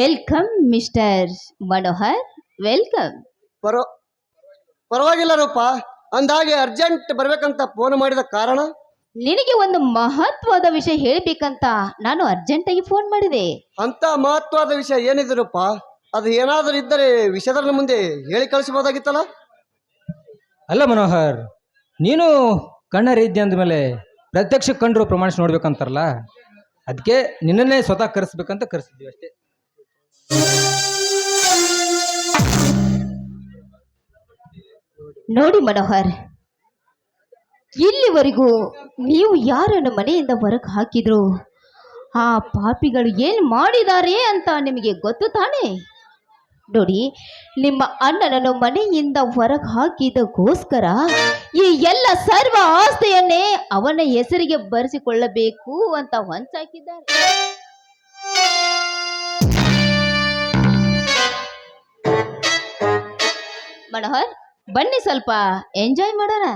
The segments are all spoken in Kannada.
ವೆಲ್ಕಮ್ ಮಿಸ್ಟರ್ ಮನೋಹರ್ ವೆಲ್ಕಮ್ ಪರೋ ಪರವಾಗಿಲ್ಲ ರೂಪ. ಅಂದಾಗೆ ಅರ್ಜೆಂಟ್ ಬರ್ಬೇಕಂತ ಫೋನ್ ಮಾಡಿದ ಕಾರಣ? ನಿನಗೆ ಒಂದು ಮಹತ್ವದ ವಿಷಯ ಹೇಳಬೇಕಂತ ನಾನು ಅರ್ಜೆಂಟಾಗಿ ಫೋನ್ ಮಾಡಿದೆ. ಅಂತ ಮಹತ್ವದ ವಿಷಯ ಏನಿದೆ ರೂಪ? ಅದು ಏನಾದರೂ ಇದ್ದರೆ ವಿಷಯದ ಮುಂದೆ ಹೇಳಿ ಕಳಿಸಬಹುದಾಗಿತ್ತಲ್ಲ? ಅಲ್ಲ ಮನೋಹರ್ ನೀನು ಕಣ್ಣ ರೀತಿ ಅಂದಮೇಲೆ ಪ್ರತ್ಯಕ್ಷ ಕಂಡ್ರು ಪ್ರಮಾಣಿಸಿ ನೋಡ್ಬೇಕಂತಾರಲ್ಲ? ಅದಕ್ಕೆ ನಿನ್ನನ್ನೇ ಸ್ವತಃ ಕರೆಸ್ಬೇಕಂತ ಕರೆಸಿದ್ವಿ ಅಷ್ಟೇ. ನೋಡಿ ಮನೋಹರ್, ಇಲ್ಲಿವರೆಗೂ ನೀವು ಯಾರನ್ನು ಮನೆಯಿಂದ ಹೊರಗೆ ಹಾಕಿದ್ರು? ಆ ಪಾಪಿಗಳು ಏನು ಮಾಡಿದ್ದಾರೆ ಅಂತ ನಿಮಗೆ ಗೊತ್ತು ತಾನೇ? ನೋಡಿ, ನಿಮ್ಮ ಅಣ್ಣನನ್ನು ಮನೆಯಿಂದ ಹೊರಗೆ ಹಾಕಿದಕ್ಕೋಸ್ಕರ ಈ ಎಲ್ಲ ಸರ್ವ ಆಸ್ತಿಯನ್ನೇ ಅವನ ಹೆಸರಿಗೆ ಬರೆಸಿಕೊಳ್ಳಬೇಕು ಅಂತ ಹೊಂಚಾಕಿದ್ದಾರೆ ಮನೋಹರ್ ಬನ್ನಿ ಸ್ವಲ್ಪ ಎಂಜಾಯ್ ಮಾಡೋಣ.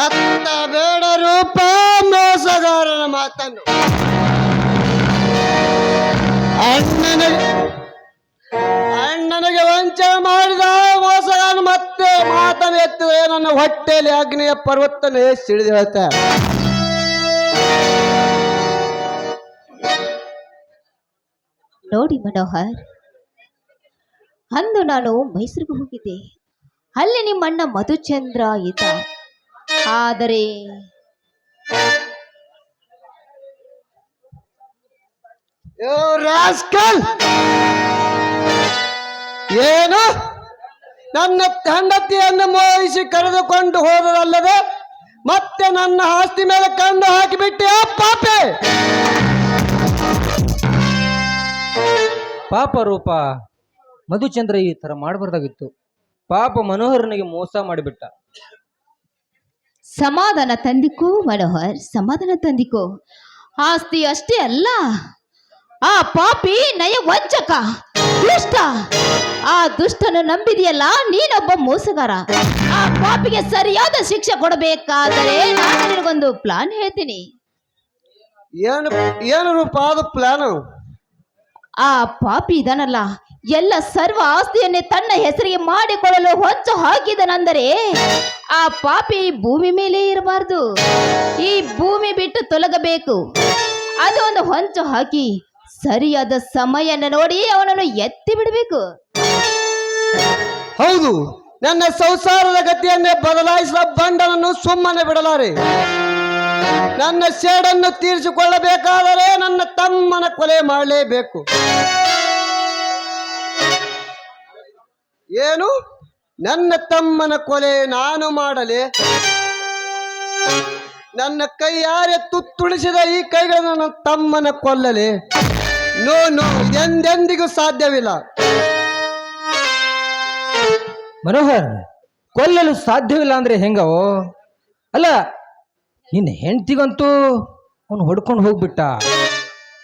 ಎತ್ತ ಬೇಡ ರೂಪ ಮೋಸಗಾರನ ಮಾತನ್ನು. ಅಣ್ಣನಿಗೆ ಅಣ್ಣನಿಗೆ ವಂಚನೆ ಮಾಡಿದ ಮೋಸಗಾರನ ಮತ್ತೆ ಮಾತನ್ನು ಎತ್ತಿದೆ ನನ್ನ ಹೊಟ್ಟೆಯಲ್ಲಿ ಅಗ್ನಿಯ ಪರ್ವತನೇ ಸಿಡಿದು ಹೇಳ್ತಾ. ನೋಡಿ ಮನೋಹರ್, ಅಂದು ನಾನು ಮೈಸೂರಿಗೆ ಹೋಗಿದ್ದೆ. ಅಲ್ಲಿ ನಿಮ್ಮಣ್ಣ ಮಧುಚಂದ್ರ ಇದ್ದ. ಆದರೆ ಏನು? ನನ್ನ ಹೆಂಡತಿಯನ್ನು ಮೋಹಿಸಿ ಕರೆದುಕೊಂಡು ಹೋದರಲ್ಲದೆ ಮತ್ತೆ ನನ್ನ ಆಸ್ತಿ ಮೇಲೆ ಕಣ್ಣು ಹಾಕಿಬಿಟ್ಟೆ ಆ ಪಾಪೆ! ಪಾಪ ರೂಪ ಮಧುಚಂದ್ರ ಈ ಥರ ಮಾಡಬಾರ್ದಾಗಿತ್ತು. ಪಾಪ ಮನೋಹರನಿಗೆ ಮೋಸ ಮಾಡಿಬಿಟ್ಟ. ಸಮಾಧಾನ ತಂದಿಕೋ ಮನೋಹರ್ ಸಮಾಧಾನ ತಂದಿಕೋ. ಆಸ್ತಿ ಅಷ್ಟೇ ಅಲ್ಲ. ಆ ಪಾಪಿ ನಯ ವಂಚಕ ದುಷ್ಟ. ಆ ದುಷ್ಟನ ನಂಬಿದೆಯಲ್ಲ ನೀನೊಬ್ಬ ಮೋಸಗಾರ. ಆ ಪಾಪಿಗೆ ಸರಿಯಾದ ಶಿಕ್ಷೆ ಕೊಡಬೇಕಾದರೆ ನಾನು ನಿನಗೊಂದು ಪ್ಲಾನ್ ಹೇಳ್ತೀನಿ. ಏನು ಏನು ರೂಪ ಅದು ಪ್ಲಾನು ಆ ಪಾಪಿ ಇದನಲ್ಲ ಎಲ್ಲ ಸರ್ವ ಆಸ್ತಿಯನ್ನೇ ತನ್ನ ಹೆಸರಿಗೆ ಮಾಡಿಕೊಳ್ಳಲು ಹೊಂಚು ಹಾಕಿದನಂದರೆ ಆ ಪಾಪಿ ಭೂಮಿ ಮೇಲೆ ಇರಬಾರ್ದು. ಈ ಭೂಮಿ ಬಿಟ್ಟು ತೊಲಗಬೇಕು. ಅದು ಒಂದು ಹೊಂಚು ಹಾಕಿ ಸರಿಯಾದ ಸಮಯನ ನೋಡಿ ಅವನನ್ನು ಎತ್ತಿ ಬಿಡಬೇಕು. ಹೌದು, ನನ್ನ ಸಂಸಾರದ ಗತಿಯನ್ನೇ ಬದಲಾಯಿಸಿದ ಬಂಡನನ್ನು ಸುಮ್ಮನೆ ಬಿಡಲಾರೆ. ನನ್ನ ಸೇಡನ್ನು ತೀರಿಸಿಕೊಳ್ಳಬೇಕಾದರೆ ನನ್ನ ತಮ್ಮನ ಕೊಲೆ ಮಾಡಲೇಬೇಕು. ಏನು? ನನ್ನ ತಮ್ಮನ ಕೊಲೆ ನಾನು ಮಾಡಲೆ. ನನ್ನ ಕೈಯಾರೆ ತುತ್ತುಳಿಸಿದ ಈ ಕೈಗಳನ್ನು ತಮ್ಮನ ಕೊಲ್ಲಲೆ. ನೋ ನೋ, ಎಂದೆಂದಿಗೂ ಸಾಧ್ಯವಿಲ್ಲ. ಮನೋಹರ್, ಕೊಲ್ಲಲು ಸಾಧ್ಯವಿಲ್ಲ ಅಂದ್ರೆ ಹೆಂಗವೋ? ಅಲ್ಲ, ನಿನ್ನ ಹೆಂಡ್ತಿಗಂತೂ ಅವನು ಹೊಡ್ಕೊಂಡು ಹೋಗ್ಬಿಟ್ಟ.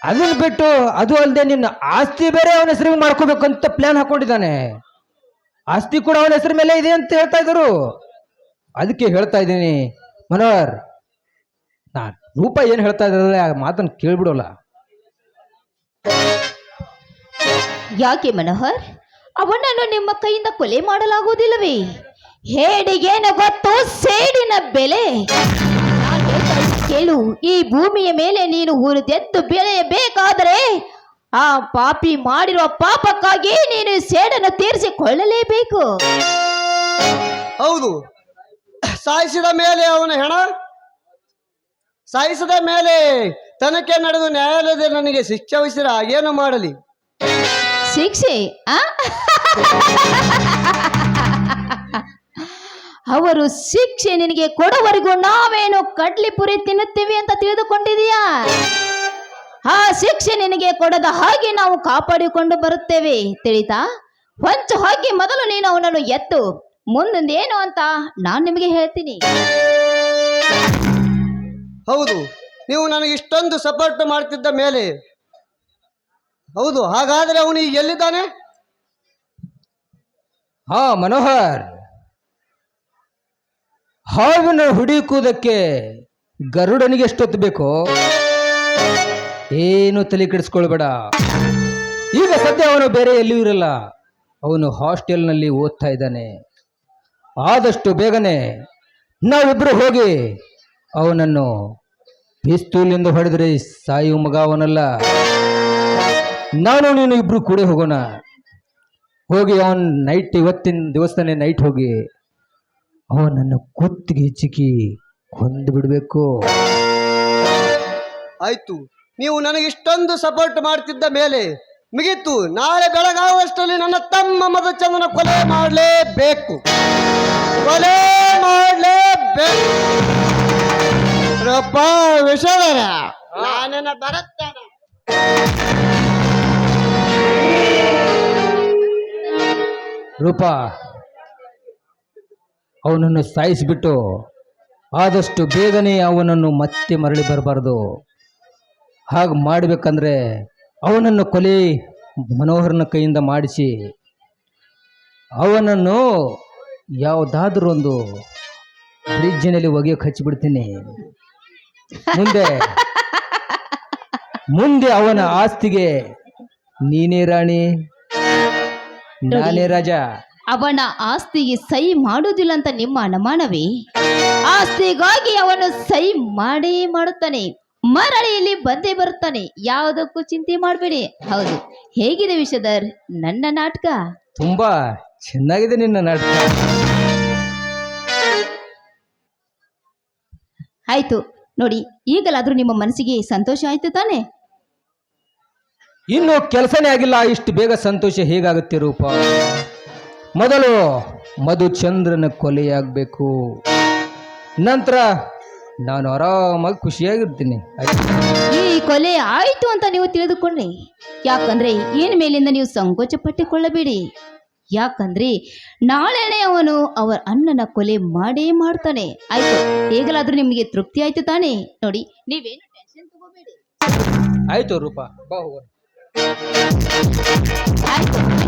ಅದನ್ನ ಬಿಟ್ಟು ಅದು ಅಲ್ಲದೆ ನಿನ್ನ ಆಸ್ತಿ ಬೇರೆ ಅವನ ಹೆಸರಿಗೆ ಮಾಡ್ಕೋಬೇಕಂತ ಪ್ಲಾನ್ ಹಾಕೊಂಡಿದ್ದಾನೆ. ಆಸ್ತಿ ಕೂಡ ಅವನ ಹೆಸರ ಮೇಲೆ ಇದೆ ಅಂತ ಹೇಳ್ತಾ ಇದ್ರು ಅದಕ್ಕೆ ಹೇಳ್ತಾ ಇದ್ದೀನಿ, ಮನೋಹರ್ ನಾ ರೂಪ ಏನು ಹೇಳ್ತಾ ಇದ್ರೆ ಆ ಮಾತನ್ನು ಕೇಳ್ಬಿಡೋಲ್ಲ. ಯಾಕೆ ಮನೋಹರ್? ಅವನನ್ನು ನಿಮ್ಮ ಕೈಯಿಂದ ಕೊಲೆ ಮಾಡಲಾಗುವುದಿಲ್ಲವೇ? ಹೇಡಿಗೇನು ಗೊತ್ತು, ಸೇಡಿನ ಬೆಲೆ. ಕೇಳು, ಈ ಭೂಮಿಯ ಮೇಲೆ ನೀನು ಹುರಿದೆದ್ದು ಬೆಳೆಯಬೇಕಾದರೆ ಆ ಪಾಪಿ ಮಾಡಿರುವ ಪಾಪಕ್ಕಾಗಿ ನೀನು ಸೇಡನ್ನು ತೀರಿಸಿಕೊಳ್ಳಲೇಬೇಕು. ಹೌದು. ಸಾಯಿಸಿದ ಮೇಲೆ ಅವನ ಹೆಣ ಸಾಯಿಸಿದ ಮೇಲೆ ತನಕ ನಡೆದು ನ್ಯಾಯಾಲಯದಲ್ಲಿ ನನಗೆ ಶಿಕ್ಷೆ ವಹಿಸಿದ ಏನು ಮಾಡಲಿ? ಶಿಕ್ಷೆ ಆ? ಅವರು ಶಿಕ್ಷೆ ನಿನಗೆ ಕೊಡುವರೆಗೂ ನಾವೇನು ಕಡ್ಲಿಪುರಿ ತಿನ್ನುತ್ತೀವಿ ಅಂತ ತಿಳಿದುಕೊಂಡಿದೀಯಾ ಆ ಶಿಕ್ಷೆ ನಿನಗೆ ಕೊಡದ ಹಾಗೆ ನಾವು ಕಾಪಾಡಿಕೊಂಡು ಬರುತ್ತೇವೆ. ತಿಳಿತಾ? ಹೊಂಚು ಹಾಕಿ ಮೊದಲು ನೀನು ಅವನನ್ನು ಎತ್ತು. ಮುಂದೊಂದೇನು ಅಂತ ನಾನು ನಿಮಗೆ ಹೇಳ್ತೀನಿ. ಹೌದು ನೀವು ನನಗೆ ಇಷ್ಟೊಂದು ಸಪೋರ್ಟ್ ಮಾಡ್ತಿದ್ದ ಮೇಲೆ. ಹೌದು ಹಾಗಾದ್ರೆ ಅವನು ಈಗ ಎಲ್ಲಿದ್ದಾನೆ? ಹಾ ಮನೋಹರ್. ಹಾವಿನ ಹುಡುಕುವುದಕ್ಕೆ ಗರುಡನಿಗೆ ಎಷ್ಟೊತ್ತು ಬೇಕು? ಏನು ತಲೆ ಕೆಡಿಸ್ಕೊಳ್ಬೇಡ. ಈಗ ಸದ್ಯ ಅವನು ಬೇರೆ ಎಲ್ಲೂ ಇರಲ್ಲ. ಅವನು ಹಾಸ್ಟೆಲ್ನಲ್ಲಿ ಓದ್ತಾ ಇದ್ದಾನೆ. ಆದಷ್ಟು ಬೇಗನೆ ನಾವಿಬ್ಬರು ಹೋಗಿ ಅವನನ್ನು ಪಿಸ್ತೂಲಿಂದ ಹೊಡೆದ್ರೆ ಸಾಯುವ ಮಗ ಅವನಲ್ಲ. ನಾನು ನೀನು ಇಬ್ರು ಕೂಡ ಹೋಗೋಣ. ಹೋಗಿ ಅವನ್ ನೈಟ್ ಇವತ್ತಿನ ದಿವಸನೇ ನೈಟ್ ಹೋಗಿ ಅವನನ್ನು ಕುತ್ತಿಗೆ ಚಿಕ್ಕಿ ಕೊಂದು ಆಯ್ತು. ನೀವು ನನಗೆ ಇಷ್ಟೊಂದು ಸಪೋರ್ಟ್ ಮಾಡ್ತಿದ್ದ ಮೇಲೆ ಮುಗೀತು. ನಾಳೆ ಬೆಳಗಾಗುವಷ್ಟರಲ್ಲಿ ನನ್ನ ತಮ್ಮ ಮಧುಚಂದ್ರನ ಕೊಲೆ ಮಾಡಲೇಬೇಕು. ಕೊಲೆ ಮಾಡಲೇಬೇಕು. ವಿಷಯರ ನಾನೇನ ಬರುತ್ತೇನೆ. ರೂಪ, ಅವನನ್ನು ಸಾಯಿಸಿಬಿಟ್ಟು ಆದಷ್ಟು ಬೇಗನೆ ಅವನನ್ನು ಮತ್ತೆ ಮರಳಿ ಬರಬಾರ್ದು. ಹಾಗೆ ಮಾಡಬೇಕಂದ್ರೆ ಅವನನ್ನು ಕೊಲೆ ಮನೋಹರನ ಕೈಯಿಂದ ಮಾಡಿಸಿ ಅವನನ್ನು ಯಾವುದಾದ್ರೂ ಒಂದು ಬ್ರಿಡ್ಜಿನಲ್ಲಿ ಒಗೆಯೋಕೆ ಹಚ್ಚಿಬಿಡ್ತೀನಿ. ಮುಂದೆ ಮುಂದೆ ಅವನ ಆಸ್ತಿಗೆ ನೀನೇ ರಾಣಿ ನಾನೇ ರಾಜ. ಅವನ ಆಸ್ತಿಗೆ ಸಹಿ ಮಾಡುವುದಿಲ್ಲ ಅಂತ ನಿಮ್ಮ ಅನುಮಾನವೇ? ಆಸ್ತಿಗಾಗಿ ಅವನು ಸಹಿ ಮಾಡೇ ಮಾಡುತ್ತಾನೆ. ಮರಳಿಯಲ್ಲಿ ಬಂದೇ ಬರುತ್ತಾನೆ. ಯಾವುದಕ್ಕೂ ಚಿಂತೆ ಮಾಡಬೇಡಿ. ಹೌದು ಹೇಗಿದೆ ವಿಷಧರ್ ನನ್ನ ನಾಟಕ? ತುಂಬಾ ಚೆನ್ನಾಗಿದೆ ನಿನ್ನ ನಾಟಕ. ಆಯ್ತು ನೋಡಿ ಈಗಲಾದ್ರೂ ನಿಮ್ಮ ಮನಸ್ಸಿಗೆ ಸಂತೋಷ ಆಯ್ತು ತಾನೆ? ಇನ್ನು ಕೆಲಸನೇ ಆಗಿಲ್ಲ. ಇಷ್ಟು ಬೇಗ ಸಂತೋಷ ಹೇಗಾಗುತ್ತೆ ರೂಪ? ಮೊದಲು ಮಧುಚಂದ್ರನ ಕೊಲೆಯಾಗಬೇಕು. ನಂತರ ನಾನು ಆರಾಮಾಗಿ ಖುಷಿಯಾಗಿರ್ತೀನಿ. ಈ ಕೊಲೆ ಆಯಿತು ಅಂತ ನೀವು ತಿಳಿದುಕೊಂಡ್ರಿ ಯಾಕಂದ್ರೆ ಏನ್ ಮೇಲಿಂದ ನೀವು ಸಂಕೋಚ ಪಟ್ಟಿಕೊಳ್ಳಬೇಡಿ ಯಾಕಂದ್ರೆ ನಾಳೆನೆ ಅವನು ಅವರ ಅಣ್ಣನ ಕೊಲೆ ಮಾಡೇ ಮಾಡ್ತಾನೆ. ಆಯ್ತು ಹೇಗಲಾದ್ರೂ ನಿಮಗೆ ತೃಪ್ತಿ ಆಯ್ತು ತಾನೇ? ನೋಡಿ ನೀವೇನು ಟೆನ್ಷನ್ ತಗೋಬೇಡಿ. ಆಯ್ತು ರೂಪ ಬಾ ಹೋಗೋಣ. ಆಯ್ತು.